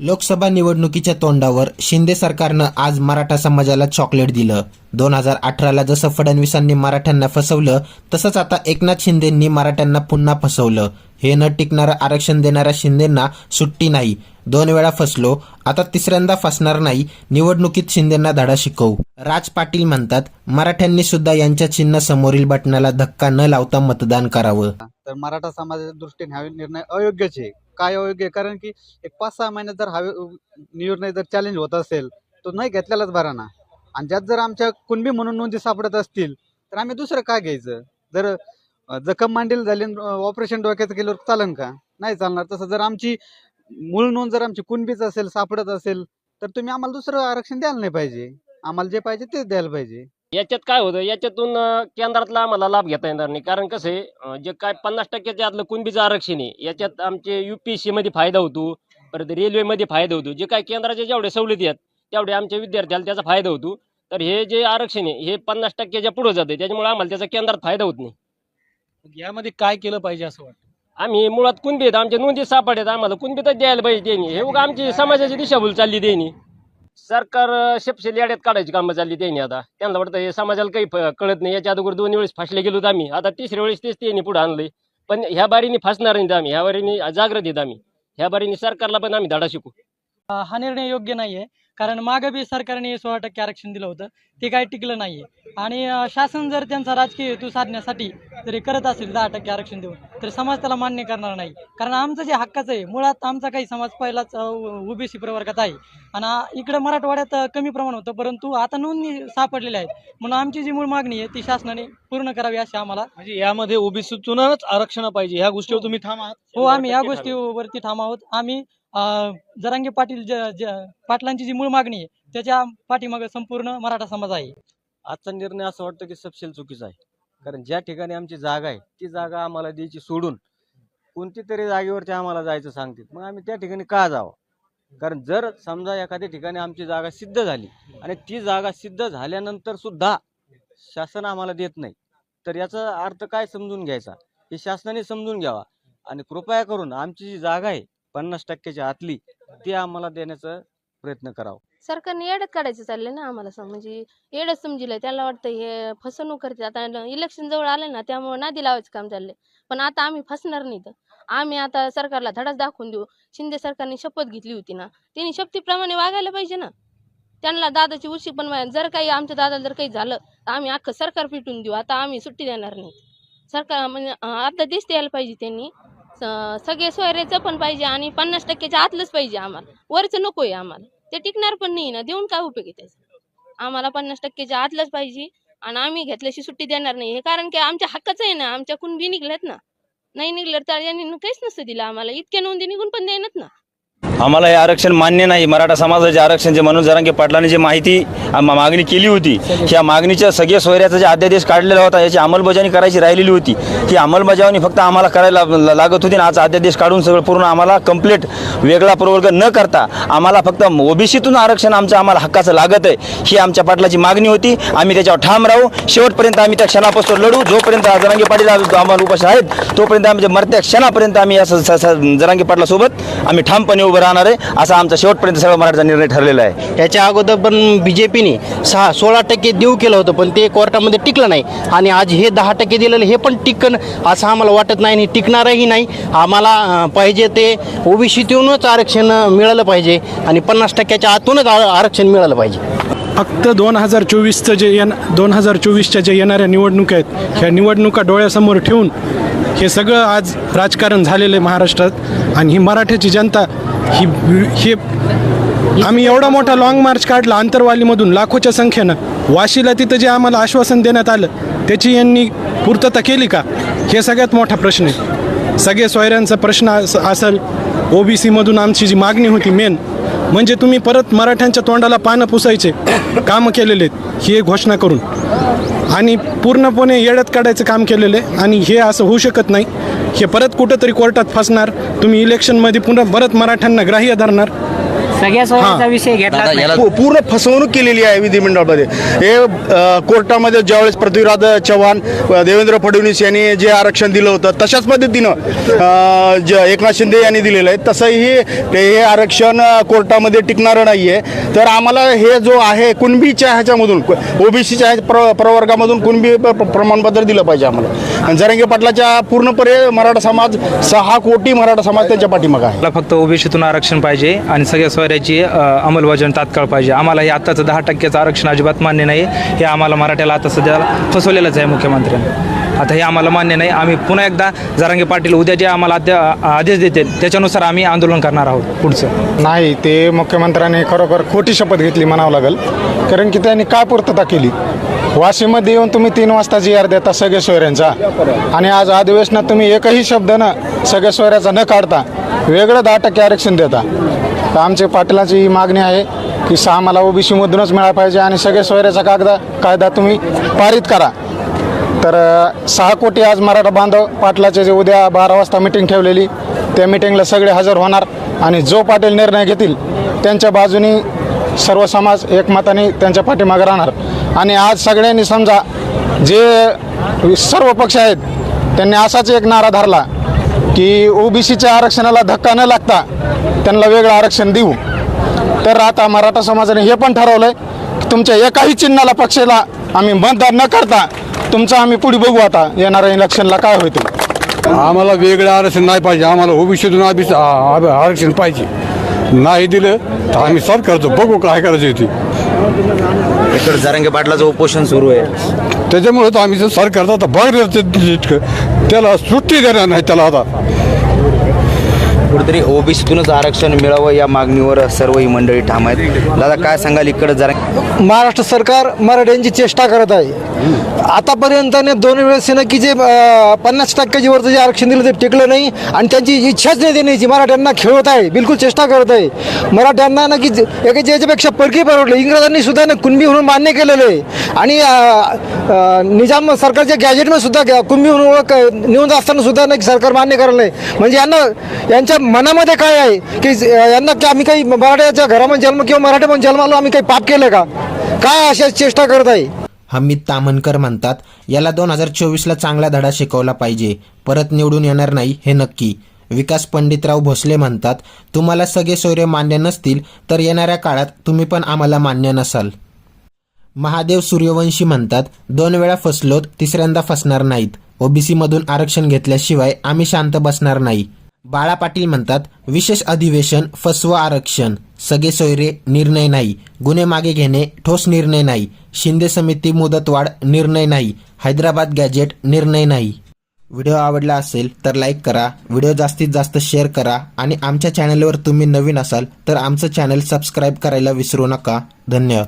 लोकसभा निवडणुकीच्या तोंडावर शिंदे सरकारनं आज मराठा समाजाला चॉकलेट दिलं. दोन हजार अठराला जसं फडणवीसांनी मराठ्यांना फसवलं तसंच आता एकनाथ शिंदेंनी मराठ्यांना पुन्हा फसवलं. हे न टिकणारं आरक्षण देणाऱ्या शिंदेंना सुट्टी नाही. दोन वेळा फसलो आता तिसऱ्यांदा फसणार नाही. निवडणुकीत शिंदेंना धडा शिकवू. राज पाटील म्हणतात मराठ्यांनी सुद्धा यांच्या चिन्ह समोरील बटणाला धक्का न लावता मतदान करावं. तर मराठा समाजाच्या दृष्टीने हा निर्णय अयोग्यच आहे. काय अयोग्य आहे? कारण की एक पाच सहा महिन्यात जर हवे निर्णय जर चॅलेंज होत असेल तो नाही घेतलेलाच बरा ना. आणि ज्यात जर आमच्या कुणबी म्हणून नोंदी सापडत असतील तर आम्ही दुसरं का घ्यायचं? जर जखम मांडील झाली ऑपरेशन डोक्याचं केल्यावर चालन का? नाही चालणार. तसं जर आमची मूळ नोंद जर आमची कुणबीच असेल सापडत असेल तर तुम्ही आम्हाला दुसरं आरक्षण द्यायला नाही पाहिजे. आम्हाला जे पाहिजे तेच द्यायला पाहिजे. याच्यात काय होतं? याच्यातून केंद्रातला आम्हाला लाभ घेता येणार नाही. कारण कसं आहे जे काय पन्नास टक्क्याच्या आतलं कुणबीचं आरक्षण आहे याच्यात आमचे युपीएससी मध्ये फायदा होतो परत रेल्वेमध्ये फायदा होतो. जे काय केंद्राच्या जेवढ्या सवलती आहेत तेवढे आमच्या विद्यार्थ्याला त्याचा फायदा होतो. तर हे जे आरक्षण आहे हे पन्नास टक्क्याच्या पुढे जाते त्याच्यामुळे आम्हाला त्याचा केंद्रात फायदा होत नाही. यामध्ये काय केलं पाहिजे असं वाटतं? आम्ही मुळात कुणबी आहेत आमच्या नोंदी सापडतात आम्हाला कुणबीतच द्यायला पाहिजे त्यांनी. हे उगा आमची समाजाची दिशाभूल चालली त्यांनी. सरकार शेपशेली याड्यात काढायची कामं चालली त्यांनी आता. त्यांना वाटतं हे समाजाला काही फ- कळत नाही. याच्या अगोदर दोन वेळेस फासले गेलो होतो आम्ही. आता तिसऱ्या वेळेस तेच त्यांनी पुढे आणले पण ह्या बारीने फासणार नाही आम्ही. ह्या बारीने जागृत आहेत आम्ही. ह्या बारीने सरकारला पण आम्ही धडा शिकू. हा निर्णय योग्य नाहीये. कारण मागे बी सरकारने सोळा टक्के आरक्षण दिलं होतं. ते काही टिकलं नाहीये. आणि शासन जर त्यांचा राजकीय हेतू साधण्यासाठी जरी करत असेल दहा टक्के आरक्षण देऊन तर समाज त्याला मान्य करणार नाही. कारण आमचं जे हक्काचं आहे मुळात आमचा काही समाज पहिलाच ओबीसी प्रवर्गात आहे. आणि इकडं मराठवाड्यात कमी प्रमाण होतं परंतु आता नोंदणी सापडलेल्या आहेत. म्हणून आमची जी मूळ मागणी आहे ती शासनाने पूर्ण करावी अशी आम्हाला म्हणजे यामध्ये ओबीसीतूनच आरक्षण पाहिजे. ह्या गोष्टीवर तुम्ही आहात हो आम्ही या. गोष्टीवरती ठाम आहोत. आम्ही जरांगे पाटील पाटलांची जी मूळ मागणी आहे त्याच्या पाठीमागे संपूर्ण मराठा समाज आहे. आजचा निर्णय असं वाटतं की सपशेल चुकीचा आहे. कारण ज्या ठिकाणी आमची जागा आहे ती जागा आम्हाला द्यायची सोडून कोणती तरी जागेवरती आम्हाला जायचं सांगतील. मग आम्ही त्या ठिकाणी का जावं? कारण जर समजा एखाद्या ठिकाणी आमची जागा सिद्ध झाली आणि ती जागा सिद्ध झाल्यानंतर सुद्धा शासन आम्हाला देत नाही तर याचा अर्थ काय समजून घ्यायचा? हे शासनाने समजून घ्यावा. आणि कृपया करून आमची जी जागा आहे पन्नास टक्क्याच्या आतली ती आम्हाला देण्याचा प्रयत्न करावा. सरकारने येड्यात काढायचं चाललंय ना आम्हाला सम- म्हणजे एडच समजिलंय. त्याला वाटतं हे फसवणूक करते आता इलेक्शन जवळ आले ना त्यामुळे नादी लावायचं काम चाललंय. पण आता आम्ही फसणार नाही तर आम्ही आता सरकारला धडाच दाखवून देऊ. शिंदे सरकारने शपथ घेतली होती ना त्यांनी शपथीप्रमाणे वागायला पाहिजे ना. त्यांना दादाची उशी पण मा- जर काही आमच्या दादाला जर काही झालं तर आम्ही अख्खं सरकार पिटून देऊ. आता आम्ही सुट्टी देणार नाही. सरकार म्हणजे अं, आता देश द्यायला पाहिजे त्यांनी. स- सगळे सोयऱ्याचं पण पाहिजे आणि पन्नास टक्क्याच्या आतलंच पाहिजे आम्हाला. वरचं नको आहे आम्हाला. ते टिकणार पण नाही ना. देऊन काय उपयोग आहे त्याचा? आम्हाला पन्नास टक्क्याच्या आतलंच पाहिजे आणि आम्ही घेतल्याशी सुट्टी देणार नाही. हे कारण की आमच्या हक्काचं आहे ना. आमच्या कुणबी निघल्यात ना. नाही निघलं तर यांनी काहीच नसतं दिलं आम्हाला. इतक्या नोंदी निघून पण देणार ना. आम्हाला हे आरक्षण मान्य नाही. मराठा समाजाचे आरक्षण जे म्हणून जरांगे पाटलांनी जी माहिती मागणी केली होती ह्या मागणीच्या सगळ्या सोयऱ्याचा जे अध्यादेश काढलेला होता याची अंमलबजावणी करायची राहिलेली होती. ती अंमलबजावणी फक्त आम्हाला करायला लागत होती आणि आज अध्यादेश काढून सगळं पूर्ण आम्हाला कंप्लीट वेगळा प्रवर्ग न करता आम्हाला फक्त ओबीसीतून आरक्षण आमचं आम्हाला हक्काचं लागत आहे ही आमच्या पाटलाची मागणी होती. आम्ही त्याच्यावर ठाम राहू. शेवटपर्यंत आम्ही त्या क्षणापासून लढू. जोपर्यंत जरांगे पाटील आम्हाला उपाशी आहेत तोपर्यंत आमच्या मरत्या क्षणापर्यंत आम्ही या स- जरांगे पाटलासोबत आम्ही ठामपणे उभं राहणार आहे. असा आमचा शेवटपर्यंत सगळा मराठा निर्णय ठरलेला आहे. याच्या अगोदर पण बी जे पीने सहा सोळा टक्के देऊ केलं होतं पण ते कोर्टामध्ये टिकलं नाही. आणि आज हे दहा टक्के दिलेलं हे पण टिकन असं आम्हाला वाटत नाही आणि टिकणारही नाही. आम्हाला पाहिजे ते ओबीसीतूनच आरक्षण मिळालं पाहिजे आणि पन्नास टक्क्याच्या आतूनच आरक्षण मिळालं पाहिजे. फक्त दोन हजार चोवीसचं जे येण दोन हजार चोवीसच्या जे येणाऱ्या निवडणुका आहेत ह्या निवडणुका डोळ्यासमोर ठेवून हे सगळं आज राजकारण झालेलं आहे महाराष्ट्रात. आणि ही मराठ्याची जनता ही हे आम्ही एवढा मोठा लाँग मार्च काढला आंतरवालीमधून लाखोच्या संख्येनं. वाशीला तिथं जे आम्हाला आश्वासन देण्यात आलं त्याची यांनी पूर्तता केली का? हे सगळ्यात मोठा प्रश्न आहे. सगळे सोयऱ्यांचा प्रश्न अस- असेल ओबीसीमधून आमची जी मागणी होती मेन म्हणजे तुम्ही परत मराठ्यांच्या तोंडाला पानं पुसायचे कामं केलेले आहेत ही एक घोषणा करून. आणि पूर्णपणे येड्यात काढायचं काम केलेलं आहे आणि हे असं होऊ शकत नाही. हे परत कुठंतरी कोर्टात फसणार. तुम्ही इलेक्शनमध्ये पुन्हा परत मराठ्यांना ग्राह्य धरणार. सगळ्या सोयीचा विषय घेतला पू- पूर्ण फसवणूक केलेली आहे विधिमंडळामध्ये. हे अ, कोर्टामध्ये ज्यावेळेस पृथ्वीराज चव्हाण अ, देवेंद्र फडणवीस यांनी जे आरक्षण दिलं होतं तशाच पद्धतीनं अ, ज एकनाथ शिंदे यांनी दिलेलं आहे. तसंही हे हे आरक्षण अ, कोर्टामध्ये टिकणारं नाही आहे तर आम्हाला हे जो आहे कुणबीच्या ह्याच्यामधून ओबीसीच्या प्र प्रवर्गामधून कुणबी प- प- प्रमाणपत्र दिलं पाहिजे आम्हाला. आणि जरांगे पाटलाच्या पूर्णपणे मराठा समाज सहा कोटी मराठा समाज त्यांच्या पाठीमागं आहे. मला फक्त ओबीसीतून आरक्षण पाहिजे आणि सगळ्या अ, अंमलबजावणी तात्काळ पाहिजे. आम्हाला हे आत्ताचं दहा टक्क्याचं आरक्षण अजिबात मान्य नाही. हे आम्हाला मराठ्याला आता सध्या फसवलेलंच आहे मुख्यमंत्र्यांनी. आता हे आम्हाला मान्य नाही. आम्ही पुन्हा एकदा जरांगे पाटील उद्या जे आम्हाला आदेश देतील त्याच्यानुसार आम्ही आंदोलन करणार आहोत पुढचं. नाही ते मुख्यमंत्र्यांनी खरोखर खोटी शपथ घेतली म्हणावं लागेल. कारण की त्यांनी काय पूर्तता केली? वाशीमध्ये येऊन तुम्ही तीन वाजता जी आर देता सगळे सोयऱ्यांचा. आणि आज अधिवेशनात तुम्ही एकही शब्द न सगळ्या सोयऱ्याचा न काढता वेगळं दहा टक्के आरक्षण देता. तर आमच्या पाटीलाची ही मागणी आहे की सहा मला ओबीसीमधूनच मिळाला पाहिजे आणि सगळे सोयऱ्याचा कागदा कायदा तुम्ही पारित करा. तर सहा कोटी आज मराठा बांधव पाटलाचे जे उद्या बारा वाजता मिटिंग ठेवलेली त्या मिटिंगला सगळे हजर होणार आणि जो पाटील निर्णय घेतील त्यांच्या बाजूनी सर्व समाज एकमताने त्यांच्या पाठीमागे राहणार. आणि आज सगळ्यांनी समजा जे सर्व पक्ष आहेत त्यांनी असाच एक नारा धरला की ओबीसीच्या आरक्षणाला धक्का न लागता त्यांना वेगळं आरक्षण देऊ. तर आता मराठा समाजाने हे पण ठरवलंय की तुमच्या एकाही चिन्हाला पक्षाला आम्ही मतदान न करता तुमचं आम्ही पुढे बघू आता येणाऱ्या इलेक्शनला काय होईल आम्हाला वेगळं आरक्षण नाही पाहिजे. आम्हाला ओबीसीतून आबी- आरक्षण पाहिजे. नाही दिलं तर आम्ही सरकारचं बघू काय करायचं होती इकडे जरांगे पाटलाचं उपोषण सुरू आहे. त्याच्यामुळे तर आम्ही सरकार आता बघ त्याला सुट्टी देणार नाही त्याला आता. कुठेतरी ओबीसीतूनच आरक्षण मिळावं या मागणीवर सर्व ही मंडळी ठाम आहेत. दादा काय सांगाल इकडे जरा? महाराष्ट्र सरकार मराठ्यांची चेष्टा करत आहे. आतापर्यंत दोन वेळेस ना की जे पन्नास टक्क्याची वरचं जे आरक्षण दिलं ते टिकलं नाही आणि त्यांची इच्छाच नाही देण्याची. मराठ्यांना खेळवत आहे. बिलकुल चेष्टा करत आहे. मराठ्यांना ना की जे- एकाच्या याच्यापेक्षा परकी परवडलं. इंग्रजांनी सुद्धा ना कुणबी म्हणून मान्य केलेलं आहे. आणि निजाम सरकारच्या गॅजेटमध्ये सुद्धा ग- कुणबी म्हणून ओळख निवडून असताना सुद्धा ना की सरकार मान्य करत नाही. म्हणजे यांना यांच्या मनामध्ये काय आहे? की यांना की आम्ही काही मराठ्याच्या घरामध्ये जन्म किंवा मराठी म्हणून जन्म आलो आम्ही काही पाप केलं का? काय अशा चेष्टा करत आहे? हमीद तामणकर म्हणतात याला दोन हजार चोवीसला चांगला धडा शिकवला पाहिजे. परत निवडून येणार नाही हे नक्की. विकास पंडितराव भोसले म्हणतात तुम्हाला सगळे सोयरे मान्य नसतील तर येणाऱ्या काळात तुम्ही पण आम्हाला मान्य नसाल. महादेव सूर्यवंशी म्हणतात दोन वेळा फसलोत तिसऱ्यांदा फसणार नाहीत. ओबीसीमधून आरक्षण घेतल्याशिवाय आम्ही शांत बसणार नाही. बाळा पाटील म्हणतात विशेष अधिवेशन फसव आरक्षण. सगळे सोयरे निर्णय नाही. गुन्हे मागे घेणे ठोस निर्णय नाही. शिंदे समिती मुदतवाढ निर्णय नाही. हैदराबाद गॅजेट निर्णय नाही. व्हिडिओ आवडला असेल तर लाईक करा व्हिडिओ जास्तीत जास्त शेअर करा आणि आमच्या चॅनलवर तुम्ही नवीन असाल तर आमचं चॅनल सबस्क्राईब करायला विसरू नका. धन्यवाद.